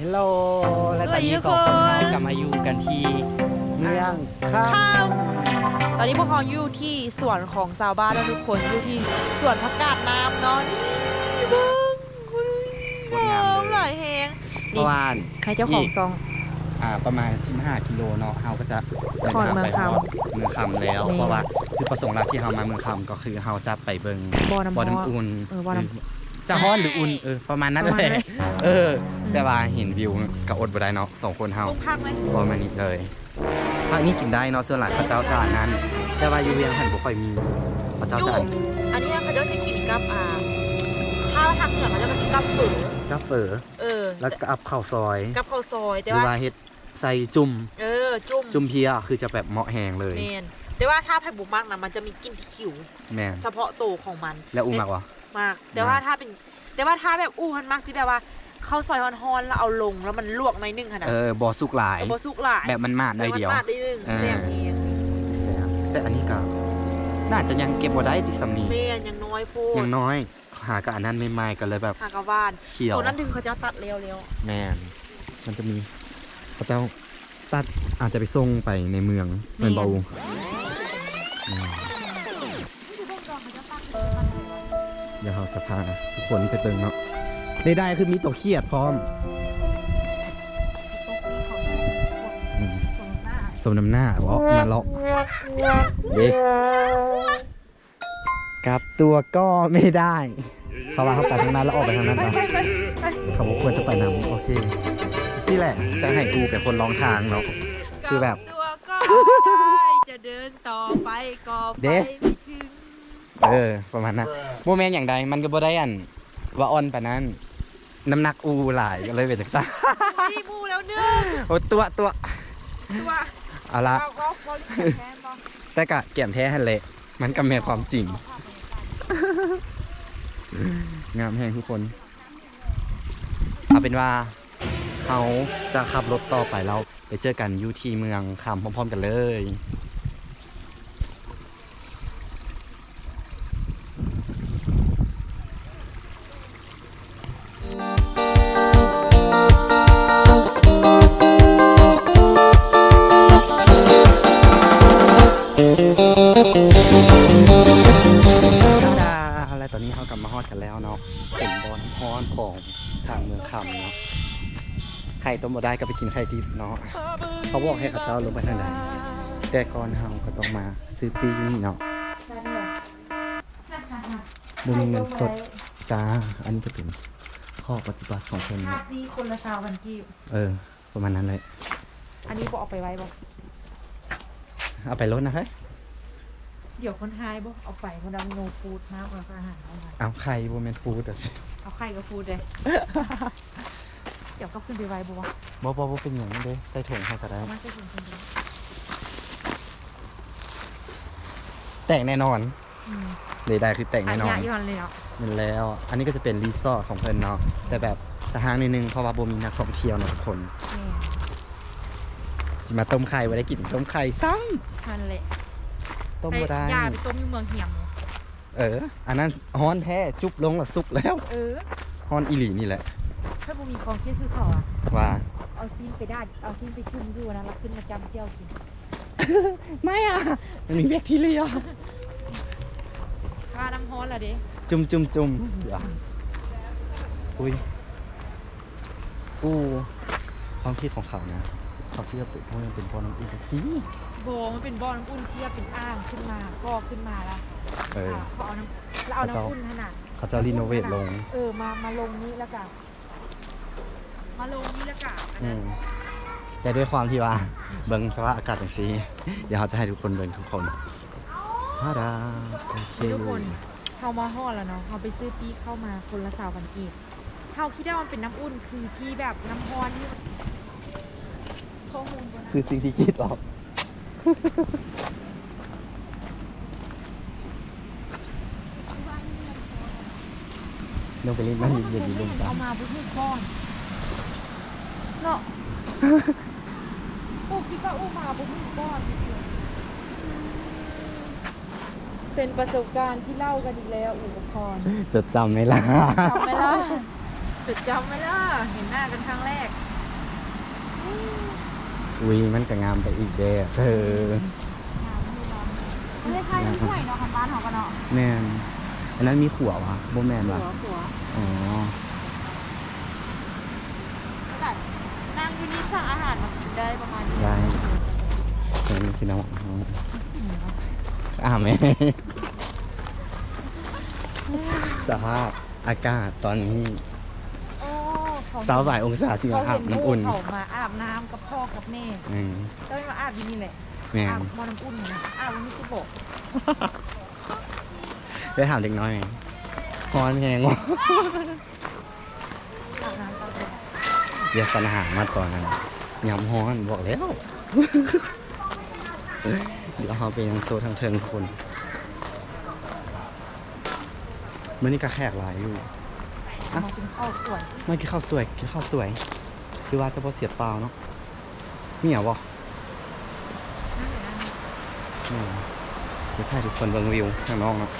ฮลโหลและตอนนี้สวัสสองดีทุกคนคนเรากลับมาอยู่กันที่เมืองข้าข้าวตอนนี้พวกเราอยู่ที่สวนของชาวบ้านแล้วทุกคนอยู่ที่สวนผักกาดน้ำเนาะนี่เบิ้งงดงามหเลลายยแหงเพราะว่าใครเจ้าของซอง อ่าประมาณ 15กิโลเนาะเฮาก็จะเดินฮอดทางเมืไปองคำฮอดเมืองคำแล้ว นี่เพราะว่าจุดประสงค์หลักที่เฮามาเมืองคำก็คือเฮาจะไปเบิ่งบ่อน้ำบ่อร้อนน้ำอุ่นเออบ่อน้ำ หรือ จะฮ้อนหรืออุ่นเออประมาณนั้นประมาณแหนั้นละเออ แต่ว่าเห็นวิวก็อดบ่ได้เนาะสองคนเฮาลูกพักไหมประมาณนี้เลยภาคนี้กินได้เนาะส่วนหลายพระเจ้าจานนั้น แต่ว่าอยู่เวียงหันบ่ค่อยมีพระเจ้าจานอันนี้เขาจะจะกินกับอ่าถ้าทางเหนือเขาจะมากินกับฝือกับเฝอเออ แล้วก็อับข้าวซอย กับข้าวซอยหแต่รือว่าว่าเฮ็ดใส่จุ่มเออจุ่มจุ่มเพียคือจะแบบเหมาะแหงเลยเมนแต่ว่าถ้าไผ่บุมากนะมันจะมีกลิ่นที่ขิวแม่นเฉพาะตัวของมัน แล้วอูมักวะ มาก แต่ว่าถ้าเป็น แต่ว่าถ้าแบบอู้มันมากสิแบบว่าข้าวซอยฮอนๆแล้วเอาลงแล้วมันลวกในอยนึงค่ะนะเออบ่สุกหลายเอาบสุกหลายแบบมันมาดได้เดียวมันมาได้นึงเออแซ่บเองแต่อันนี้ก็น่าจะยังเก็บบ่ได้ที่สำนีเมนยังน้อยโพดยังน้อย หากับอันนั้นไม่ไม่ๆกันเลยแบบหากะบ้านเขียวตัวนั้นถึงเขาจะตัดเร็วแม่นมันจะมีพระเจ้าตัดอาจจะไปส่งไปในเมืองเป็นเบา เดี๋ยวเราจะพาทุกคนไปเติงเนาะได้ได้คือมีตัวเครียดพร้อมอืมสมน้ำหน้าเลาะมาเลาะเด็กกลับตัวก็ไม่ได้เพราะว่าเขาไปทางนั้นแล้วออกไปทางนั้นปะเขาบอกควรจะไปนำโอเคที่แหละจะให้กูเป็นคนร้องทางเนาะๆคือแบบกลัตัวก็ได้จะเดินต่อไปก็ไปเด้ไม่ถึง เออ ประมาณนั้นโมเมนต์อย่างใดมันก็บ่ได้อัน ว่าออนปานนั้น น้ำหนักอูหลายก็เลยเป็นจากซ่าพี่มูแล้วเนื้อโอ้ตัวตัวตัวเอาละเอาก็บริแทนบอแต่กะเกี่ยมแท้ฮันเละมันก็แม่นความจริงงามแห้งทุกคน เอาเป็นว่าเขาจะขับรถต่อไปเราไปเจอกันอยู่ที่เมืองคำพร้อมๆกันเลย กลับมาฮอดกันแล้วเนาะเป็นบอลฮอนของทางเมืองคำเนาะใครต้มบ่ได้ก็ไปกินไข่ดิบเนาะเขาบอกให้ข้าเจ้าลงไปทางไหนแต่ก่อนเฮาก็ต้องมาซื้อปีอยู่นี่เนาะบ่มีเงินสดจ้าอันนี้จะเป็นข้อปฏิบัติของเพิ่นภาพนี้คนละชาวกันกีบเออ ประมาณนั้นเลย อันนี้บอกเอาไปไว้บอกเอาไปรถนะเฮ้ย เดี๋ยวคนไฮายบอกเอาไปคนดำโนฟูดนะเอาอาหารเอาไปเอาไข่บ่แม่นฟู้ดอะเอาไข่กับฟูดเลยเดี๋ยวก็ขึ้นไปไว้บอกว่าบ่บ่บ่เป็นหยังเด้ใส่ถุงให้ก็ได้เอามาใส่ถุงคนเดียวแต่งแน่นอนอืมเลยได้คือแต่งอันแน่นอนยะอยู่อันเลยเนาะมันแล้ว อันนี้ก็จะเป็นรีสอร์ทของเพิ่นเนาะแต่แบบสะห้างนิดนึงเพราะว่าบ่มีนักท่องเที่ยวเนาะทุกคนนี่สิมาต้มไข่บ่ได้กินต้มไข่ซ้ทันเลยำ ต้มบ่ได้ยาไปต้มอยู่เมืองเหียมเออ อันนั้นฮ้อนแท้จุบลงแล้วสุกแล้ว เออฮ้อนอีหลีนี่แหละถ้าบูมีของเชื่อคือเขาอะว่าเอาซีนไปได้เอาซีนไปชุ่มอยู่นะแล้วขึ้นมาจำเจียวกิน ไม่อะ มันมีแบคทีเรียค่าน้ำฮ้อนละเด้จุ่มจุ่มจุ่มเดี๋ยวอุ้ยอู้ความคิดของเขานะ เขาคิดว่าพวกนี้เป็นพอน้ำอุ่นแท็กซี่โบมันเป็นบ่อน้ำอุ่นที่เป็นอ่างขึ้นมาก็ขึ้นมาแล้วเออเขาเอาน้ำแล้วเอาน้ำอุ่นขนาดเขาจะรีโนเวทลง เออมามาลงนี้แล้วกันมาลงนี้แล้วกันอันอืนั้นมแต่ด้วยความที่ว่า เบิ่งสภาพอากาศอย่างซีเดี๋ยวเราจะให้ทุกคนเบิ่งทุกคนฮาดาโอเคทุกคนเข้ามาห่อดแล้วเนาะเขาไปซื้อปีเข้ามาคนละสาวพันกีบเขาคิดว่ามันเป็นน้ำอุ่นคือที่แบบน้ำร้อนที่ ข้อมูลบนนั้นคือสิ่งที่คิดออก ลงไปเล่นน้ำเย็นๆลงไปเอามาบุ้งก้อนเนาะอู้คิดว่าอู้มาบุ้งก้อนเป็นประสบการณ์ที่เล่ากันอีกแล้วอุปกรณ์จะจำไหมล่ะจำไหมล่ะจดจำไหมล่ะเห็นหน้ากันครั้งแรก อุ้ยมันก็งามไปอีกเด้อเธอไม่ได้ใครไม่ช่วยเนาะคันบ้านเขาก็เนาะแม่นอันนั้นมีขัววะโบแมนหัวะวหัวอ๋อแต่นั่งที่นี่สั่งอาหารมากินได้ประมาณนี้ได้เห็นพี่น้องอ่าแม่สภาพอากาศตอนนี้โอ้เข สาวสายองศาจริงเขาอาบเห็นน้ำอุ่นลูกเขามาอาบน้ำกับพ่อกับแม่อืมก็ไม่มาอาบที่นี่แหละแม่อานบมอน้ำอุ่นนะอาบวันนี้สิบหกได้ถามเด็กน้อยไหมฮอนแหงวะอาบน้ำตอนเย็นอย่าสนหามาตอนนั้นยำฮ้อนบอกแล้ว เดี๋ยวเราไปยังโซทางเทิงทุกคนมื่อนี้ก็แขกหลายอยู่ มากินข้าวสวยไม่กินข้าวสวยกินข้าวสวย คือว่าจะพอเสียเปล่าเนาะนี่เหรอวะนั่นเลยนะอืมเดี๋ยวถ่ายทุกคนเบิ่งวิวข้างนอกเนาะ